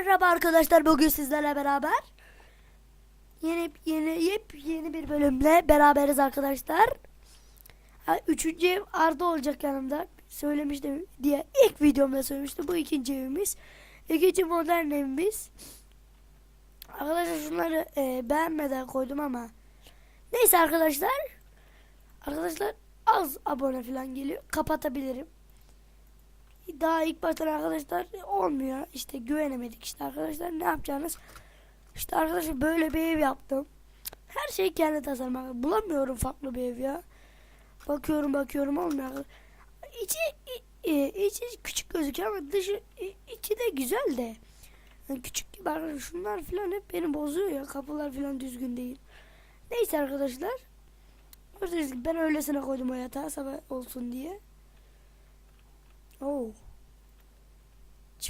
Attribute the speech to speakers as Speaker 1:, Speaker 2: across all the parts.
Speaker 1: Merhaba arkadaşlar bugün sizlerle beraber yeni yeni yep yeni bir bölümle beraberiz arkadaşlar. Ha, üçüncü ev Arda olacak yanımda. Söylemiştim diye ilk videomda söylemiştim. Bu ikinci evimiz. İkinci modern evimiz. Arkadaşlar şunları e, beğenmeden koydum ama neyse arkadaşlar. Arkadaşlar az abone falan geliyor. Kapatabilirim daha ilk baştan arkadaşlar olmuyor. İşte güvenemedik işte arkadaşlar. Ne yapacağınız? İşte arkadaşlar böyle bir ev yaptım. Her şey kendi tasarım. Bulamıyorum farklı bir ev ya. Bakıyorum bakıyorum olmuyor. İçi içi küçük gözüküyor ama dışı içi de güzel de. Yani küçük gibi arkadaşlar şunlar falan hep beni bozuyor ya. Kapılar falan düzgün değil. Neyse arkadaşlar. Ben öylesine koydum o yatağı sabah olsun diye. Oo.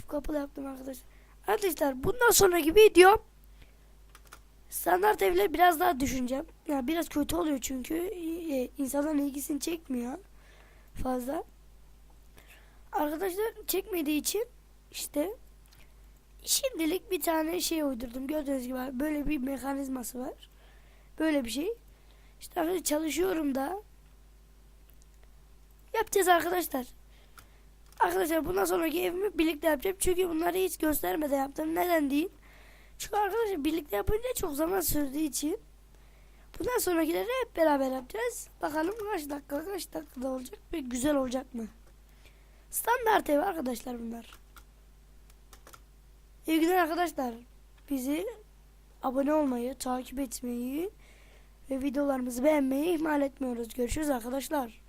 Speaker 1: Çift kapılı yaptım arkadaşlar. Arkadaşlar bundan sonraki video standart evler biraz daha düşüneceğim. Yani biraz kötü oluyor çünkü e, insanların ilgisini çekmiyor fazla. Arkadaşlar çekmediği için işte şimdilik bir tane şey uydurdum. Gördüğünüz gibi böyle bir mekanizması var. Böyle bir şey. İşte arkadaşlar çalışıyorum da. Yapacağız arkadaşlar. Arkadaşlar bundan sonraki evimi birlikte yapacağım. Çünkü bunları hiç göstermeden yaptım. Neden değil? Çünkü arkadaşlar birlikte yapınca çok zaman sürdüğü için. Bundan sonrakileri hep beraber yapacağız. Bakalım kaç dakika kaç dakikada olacak ve güzel olacak mı? Standart ev arkadaşlar bunlar. İyi günler arkadaşlar. Bizi abone olmayı, takip etmeyi ve videolarımızı beğenmeyi ihmal etmiyoruz. Görüşürüz arkadaşlar.